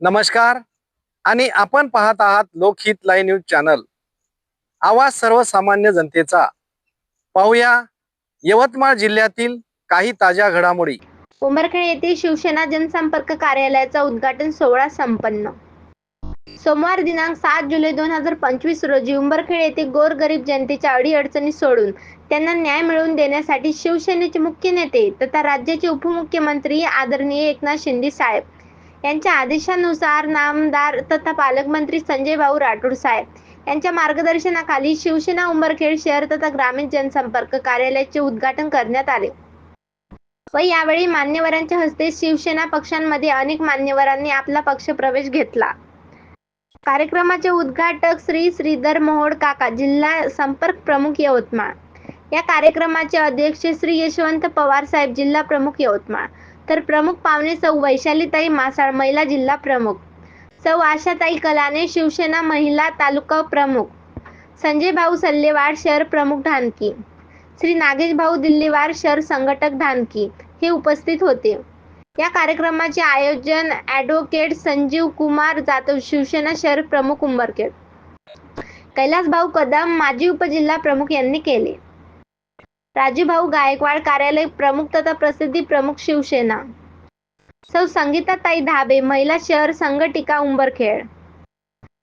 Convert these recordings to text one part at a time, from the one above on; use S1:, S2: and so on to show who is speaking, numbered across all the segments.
S1: नमस्कार. आणि आपण पाहत आहात लोकहित लाईव्ह न्यूज चॅनल. आवाज सर्वसामान्य जनतेचा. पाहूया यवतमाळ जिल्ह्यातील काही ताज्या घडामोडी.
S2: उमरखेड येथील शिवसेना जनसंपर्क कार्यालयाचा उद्घाटन सोहळा संपन्न. सोमवार दिनांक सात जुलै दोन हजार पंचवीस रोजी उंबरखेड येथे गोरगरीब जनतेच्या अडीअडचणी सोडून त्यांना न्याय मिळवून देण्यासाठी शिवसेनेचे मुख्य नेते तथा राज्याचे उपमुख्यमंत्री आदरणीय एकनाथ शिंदे साहेब यांच्या आदेशानुसार नामदार तथा पालकमंत्री संजय भाऊ राठोड साहेब यांच्या मार्गदर्शनाखाली शिवसेना उंबरखेड शहर तथा ग्रामीण जनसंपर्क कार्यालयाचे उद्घाटन करण्यात आले. व यावेळी मान्यवरांच्या हस्ते शिवसेना पक्षांमध्ये अनेक मान्यवरांनी आपला पक्ष प्रवेश घेतला. कार्यक्रमाचे उद्घाटक श्री श्रीधर मोहोड काका जिल्हा संपर्क प्रमुख यवतमाळ. या कार्यक्रमाचे अध्यक्ष श्री यशवंत पवार साहेब जिल्हा प्रमुख यवतमाळ. तर प्रमुख पाहुणे सौ वैशालीताई मासाळ महिला जिल्हा प्रमुख. सौ आशाताई कलाने शिवसेना महिला तालुका प्रमुख. संजय भाऊ सल्लेवाड शहर प्रमुख ढानकी श्री नागेश भाऊ दिल्लीवार शहर संघटक ढानकी हे उपस्थित होते. या कार्यक्रमाचे आयोजन ॲडव्होकेट संजीव कुमार जाधव शिवसेना शहर प्रमुख उंबरखेड. कैलास भाऊ कदम माजी उपजिल्हा प्रमुख यांनी केले. राजूभाऊ गायकवाड कार्यालय प्रमुख तथा प्रसिद्धी प्रमुख शिवसेना. सौ संगीताताई धाबे महिला शहर संघटिका उंबरखेड.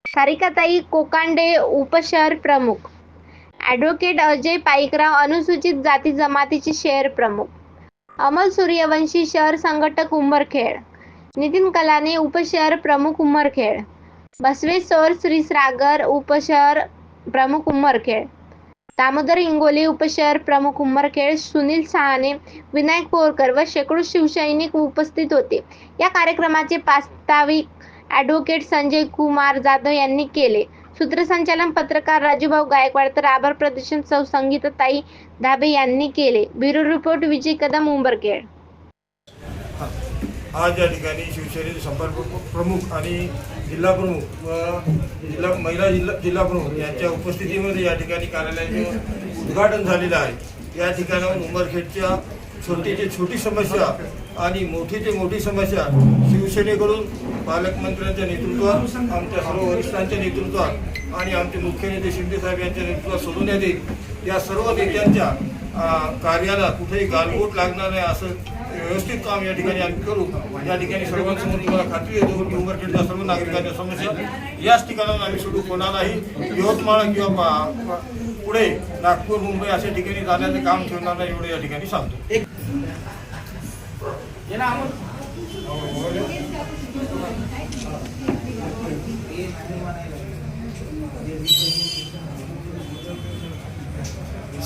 S2: सारिकाताई कोकांडे उपशहर प्रमुख. ॲडव्होकेट अजय पाईकराव अनुसूचित जाती जमातीचे शहर प्रमुख. अमल सूर्यवंशी शहर संघटक उंबरखेड. नितीन कलाने उपशहर प्रमुख उंबरखेड. बसवेश्वर श्रीसागर उपशहर प्रमुख उंबरखेड. दामोदर इंगोली उपशहर प्रमुख उंबरखेड सुनील सहाने विनायक पोरकर व शेकडो शिवसैनिक उपस्थित होते. या कार्यक्रमाचे प्रास्ताविक ॲडव्होकेट संजय कुमार जाधव यांनी केले. सूत्रसंचालन पत्रकार राजूभाऊ गायकवाड तर आभार प्रदर्शन सौ संगीताताई धाबे यांनी केले. ब्युरो रिपोर्ट विजय कदम उंबरखेड
S3: आज या ठिकाणी शिवसेनेचे संपर्क प्रमुख आणि जिल्हा प्रमुख व जिल्हा महिला जिल्हा जिल्हा प्रमुख यांच्या उपस्थितीमध्ये या ठिकाणी कार्यालयाचे उद्घाटन झालेलं आहे. या ठिकाणाहून उमरखेडच्या छोटीची छोटी समस्या आणि मोठीची मोठी समस्या शिवसेनेकडून पालकमंत्र्यांच्या नेतृत्वात आमच्या सर्व वरिष्ठांच्या नेतृत्वात आणि आमचे मुख्य नेते शिंदेसाहेब यांच्या नेतृत्वात सोडून येतील या सर्व नेत्यांच्या कार्याला कुठेही गालबोट लागणार नाही असं व्यवस्थित काम या ठिकाणी आम्ही करू. या ठिकाणी सर्वांसमोर तुम्हाला खात्री देतो की उमरखेडच्या सर्व नागरिकांच्या समस्या याच ठिकाणाहून आम्ही सोडू कोणालाही यवतमाळ किंवा पुढे नागपूर मुंबई अशा ठिकाणी जाण्याचं काम ठेवणार नाही एवढं या ठिकाणी सांगतो.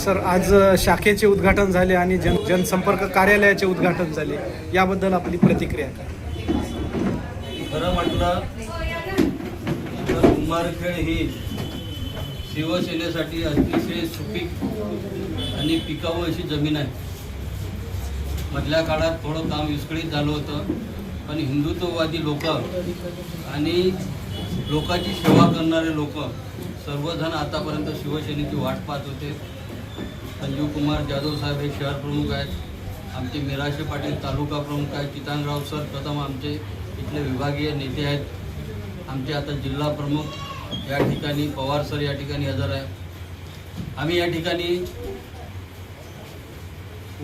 S1: सर आज शाखेचे उद्घाटन झाले आणि जन जनसंपर्क कार्यालयाचे उद्घाटन झाले. याबद्दल आपली प्रतिक्रिया काय?
S4: खरं म्हटलं तर उमरखेड ही शिवसेनेसाठी अतिशय सुपीक आणि पिकावं अशी जमीन आहे. मधल्या काळात थोडं काम विस्कळीत झालं होतं पण हिंदुत्ववादी लोक आणि लोकांची सेवा करणारे लोक सर्वजण आतापर्यंत शिवसेनेची वाट पाहत होते. संजीव कुमार जाधव साहेब हे शहर प्रमुख आहेत. आमचे मिराशे पाटील तालुका प्रमुख आहेत. चितानराव सर प्रथम आमचे इथले विभागीय नेते आहेत. आमचे आता जिल्हा प्रमुख या ठिकाणी पवार सर या ठिकाणी हजर आहे. आम्ही या ठिकाणी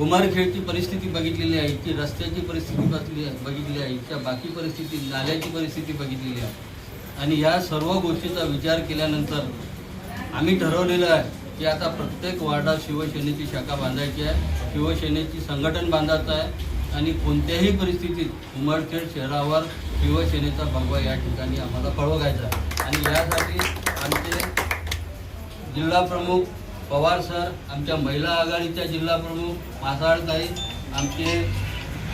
S4: उमरखेडची परिस्थिती बघितलेली आहे की रस्त्याची परिस्थिती बघितली बघितली आहे इथच्या बाकी परिस्थिती नाल्याची परिस्थिती बघितलेली आहे. आणि या सर्व गोष्टीचा विचार केल्यानंतर आम्ही ठरवलेलं आहे की आता प्रत्येक वार्डात शिवसेनेची शाखा बांधायची आहे शिवसेनेची संघटन बांधायचं आहे आणि कोणत्याही परिस्थितीत उमरखेड शहरावर शिवसेनेचा भगवा या ठिकाणी आम्हाला पळवायचा आहे. आणि यासाठी आमचे जिल्हा प्रमुख पवार सर आमच्या महिला आघाडीच्या जिल्हा प्रमुख मासाळताई आमचे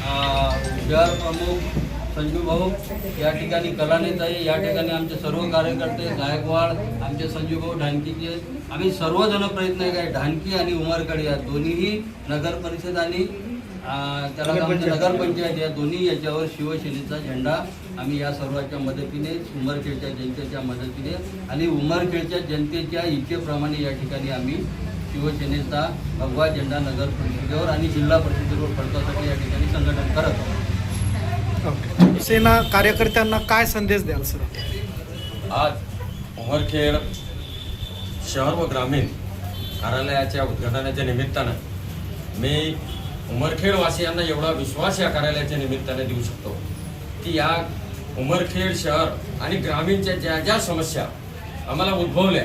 S4: अं, शहर प्रमुख संजू भाऊ या ठिकाणी कलानेताई या ठिकाणी आमचे सर्व कार्यकर्ते गायकवाड आमचे संजू भाऊ ढानकीचे आम्ही सर्वजण प्रयत्न काय ढानकी आणि उमरकडे या दोन्हीही नगर परिषद आणि त्याला नगरपंचायत या दोन्ही याच्यावर शिवसेनेचा झेंडा आम्ही या सर्वांच्या मदतीने उमरखेडच्या जनतेच्या मदतीने आणि उमरखेडच्या जनतेच्या इच्छेप्रमाणे या ठिकाणी आम्ही शिवसेनेचा भगवा झेंडा नगर परिषदेवर आणि जिल्हा परिषदेवर फडकवण्यासाठी या ठिकाणी संघटन करत आहोत.
S5: सेना कार्यकर्त्यांना काय संदेश द्याल सर?
S6: आज उमरखेड शहर व ग्रामीण कार्यालयाच्या उद्घाटनाच्या निमित्तानं मी उमरखेडवासियांना एवढा विश्वास या कार्यालयाच्या निमित्ताने देऊ शकतो की या उमरखेड शहर आणि ग्रामीणच्या ज्या ज्या समस्या आम्हाला उद्भवल्या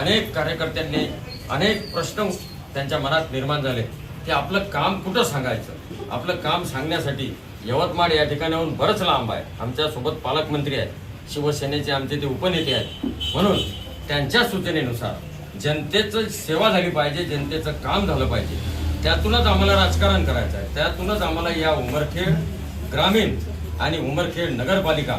S6: अनेक कार्यकर्त्यांनी अनेक प्रश्न त्यांच्या मनात निर्माण झाले. ते आपलं काम कुठं सांगायचं? आपलं काम सांगण्यासाठी यवतमाळ या ठिकाणाहून बरंच लांब आहे. आमच्यासोबत पालकमंत्री आहेत. शिवसेनेचे आमचे ते उपनेते आहेत. म्हणून त्यांच्या सूचनेनुसार जनतेचं सेवा झाली पाहिजे जनतेचं काम झालं पाहिजे. त्यातूनच आम्हाला राजकारण करायचं आहे. त्यातूनच आम्हाला या उमरखेड ग्रामीण आणि उमरखेड नगरपालिका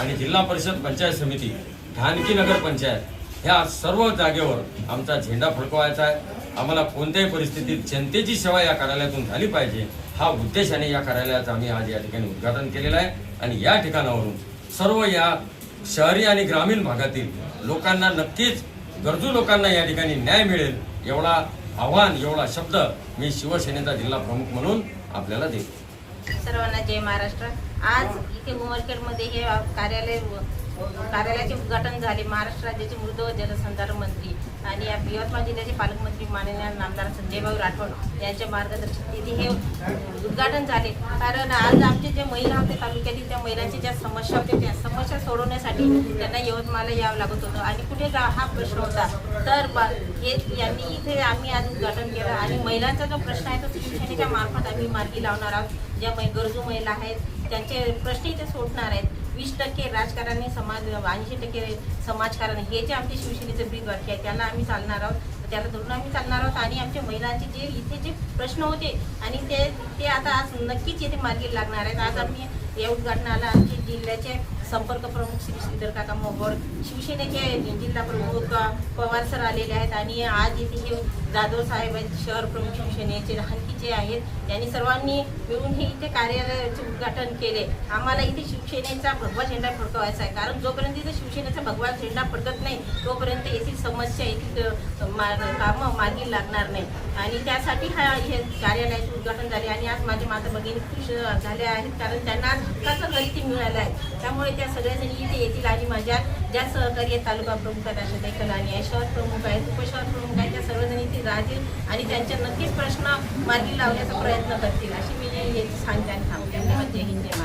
S6: आणि जिल्हा परिषद पंचायत समिती ढानकी नगर पंचायत ह्या सर्व जागेवर आमचा झेंडा फडकवायचा आहे. आम्हाला कोणत्याही परिस्थितीत जनतेची सेवा या कार्यालयातून झाली पाहिजे हा उद्देशाने या कार्यालयाचं आम्ही आज या ठिकाणी उद्घाटन केलेलं आहे. आणि या ठिकाणावरून सर्व या शहरी आणि ग्रामीण भागातील लोकांना नक्कीच गरजू लोकांना या ठिकाणी न्याय मिळेल एवढा आव्हान एवढा शब्द मी शिवसेनेचा जिल्हा प्रमुख म्हणून आपल्याला देतो.
S7: सर्वांना जय महाराष्ट्र. आज इथे उमरखेडमध्ये हे कार्यालय कार्यालयाचे उद्घाटन झाले. महाराष्ट्र राज्याचे मृद व जलसंधारण मंत्री आणि या यवतमाळ जिल्ह्याचे पालकमंत्री माननीय नामदार संजयभाऊ राठोड यांच्या मार्गदर्शनात हे उद्घाटन झाले. कारण आज आमचे जे महिला होते तालुक्यातील त्या महिलांच्या ज्या समस्या होत्या त्या समस्या सोडवण्यासाठी त्यांना यवतमाळला यावं लागत होतं. आणि कुठे हा प्रश्न होता. तर बा- हे यांनी इथे आम्ही आज उद्घाटन केलं आणि महिलांचा जो प्रश्न आहे तो शिवसेनेच्या मार्फत आम्ही मार्गी लावणार आहोत. ज्या मै गरजू महिला आहेत त्यांचे प्रश्न इथे सोडणार आहेत. वीस टक्के राजकारण समाज ऐंशी टक्के समाजकारण हे जे आमचे शिवसेनेचं ब्रीद वाक्य आहे त्याला आम्ही चालणार आहोत. त्याला धरून आम्ही चालणार आहोत आणि आमच्या महिलांचे जे इथे जे प्रश्न होते आणि ते ते आता आज नक्कीच येथे मार्गी लागणार आहेत. आज आम्ही या उद्घाटनाला आमचे जिल्ह्याचे संपर्क प्रमुख श्री श्रीधर काका मोहोळ शिवसेनेचे जिल्हा प्रमुख पवार सर आलेले आहेत आणि आज इथे हे जाधव साहेब आहेत शहर प्रमुख शिवसेनेचे लहानकीचे आहेत यांनी सर्वांनी मिळून हे इथे कार्यालयाचे उद्घाटन केले. आम्हाला इथे शिवसेनेचा भगवा झेंडा फडकवायचा आहे. कारण जोपर्यंत इथे शिवसेनेचा भगवा झेंडा फडकत नाही तोपर्यंत येथील समस्या येथील मा- कामं मार्गी लागणार नाही. आणि त्यासाठी हा हे कार्यालयाचे उद्घाटन झाले आणि आज माझे माता भगिनी खुश झाले झाल्या आहेत. कारण त्यांना आज हक्काचं घर ते मिळालं आहे. त्यामुळे त्या सगळ्याजणी इथे येतील आणि माझ्या ज्या सहकारी तालुका प्रमुख आहेत आशाताई कलानी आहे शहर प्रमुख आहेत उपशहर प्रमुख आहेत त्या सर्वजणी इथे राहतील आणि त्यांचे नक्कीच प्रश्न मार्गी लावण्याचा प्रयत्न करतील अशी मी हे सांगते आणि थांबते. धन्यवाद. जय हिंद जय